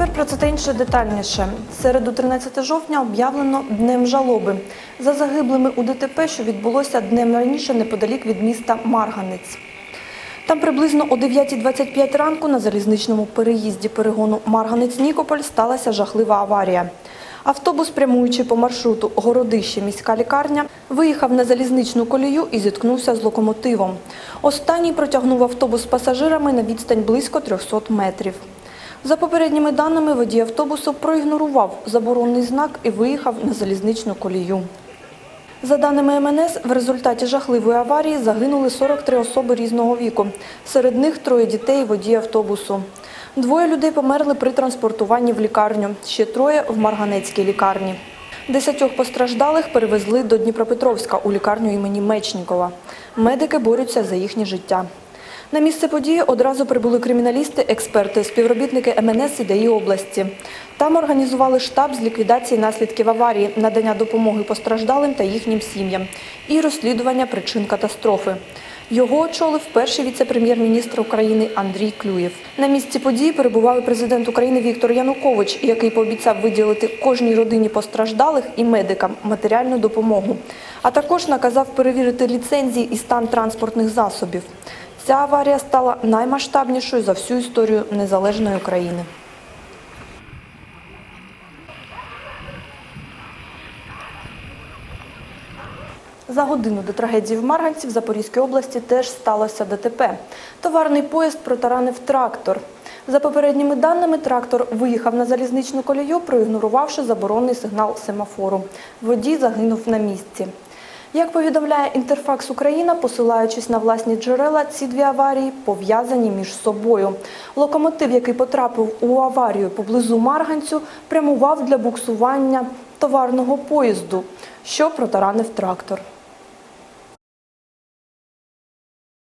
тепер про це та інше детальніше. Середу 13 жовтня об'явлено днем жалоби за загиблими у ДТП, що відбулося днем раніше неподалік від міста Марганець. Там приблизно о 9.25 ранку на залізничному переїзді перегону Марганець-Нікополь сталася жахлива аварія. Автобус, прямуючи по маршруту Городище міська лікарня, виїхав на залізничну колію і зіткнувся з локомотивом. Останній протягнув автобус з пасажирами на відстань близько 300 метрів. За попередніми даними, водій автобусу проігнорував заборонний знак і виїхав на залізничну колію. За даними МНС, в результаті жахливої аварії загинули 43 особи різного віку. Серед них троє дітей і водій автобусу. Двоє людей померли при транспортуванні в лікарню, ще троє в Марганецькій лікарні. Десятьох постраждалих перевезли до Дніпропетровська у лікарню імені Мечнікова. Медики борються за їхнє життя. На місце події одразу прибули криміналісти, експерти, співробітники МНС і області. Там організували штаб з ліквідації наслідків аварії, надання допомоги постраждалим та їхнім сім'ям і розслідування причин катастрофи. Його очолив перший віце-прем'єр-міністр України Андрій Клюєв. На місці події перебував президент України Віктор Янукович, який пообіцяв виділити кожній родині постраждалих і медикам матеріальну допомогу, а також наказав перевірити ліцензії і стан транспортних засобів. Ця аварія стала наймасштабнішою за всю історію незалежної України. За годину до трагедії в Марганці в Запорізькій області теж сталося ДТП. Товарний поїзд протаранив трактор. За попередніми даними, трактор виїхав на залізничну колію, проігнорувавши заборонний сигнал семафору. Водій загинув на місці. Як повідомляє Інтерфакс Україна, посилаючись на власні джерела, ці дві аварії пов'язані між собою. Локомотив, який потрапив у аварію поблизу Марганцю, прямував для буксування товарного поїзду, що протаранив трактор.